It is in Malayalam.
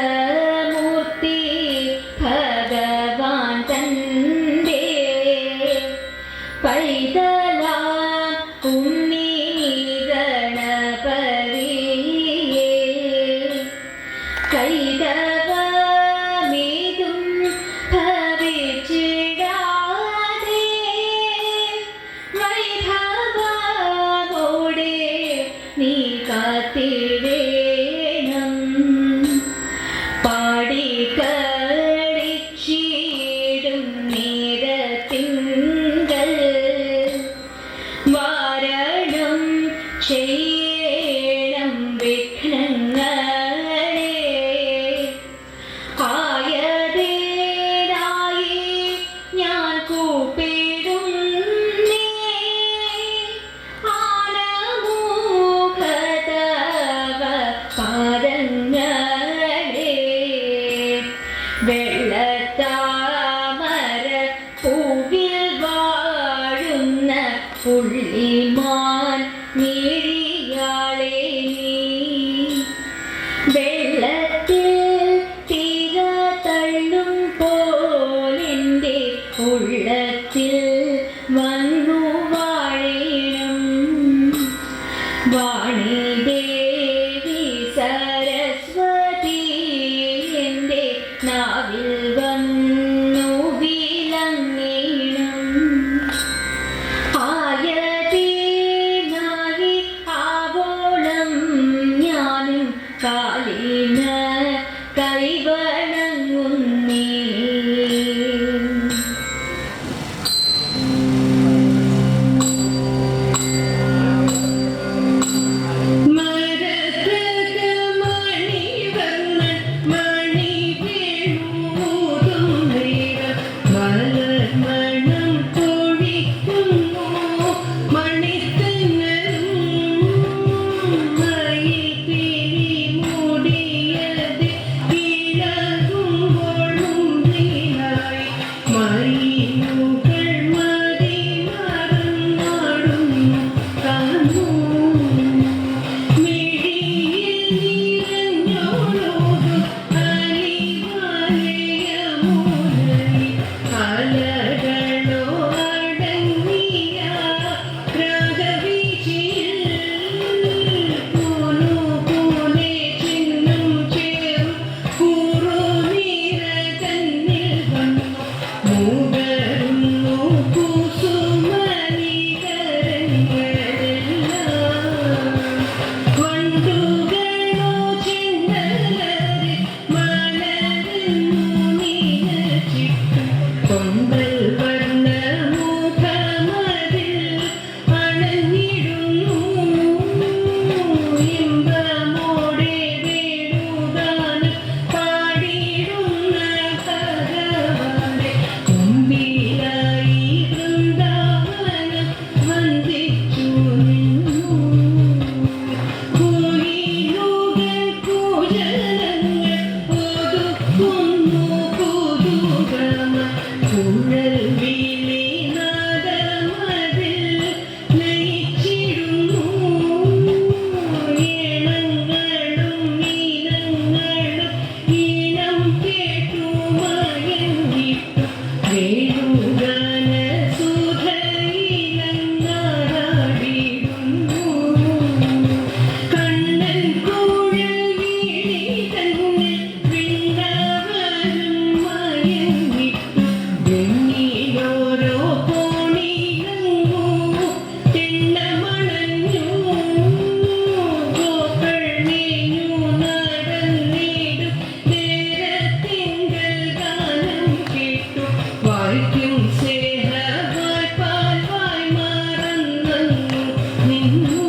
കൈരാതമൂർത്തി ഭഗവാൻ തന്റെ പൈതലാം വാരണം ചെയ്യണം 家里 you.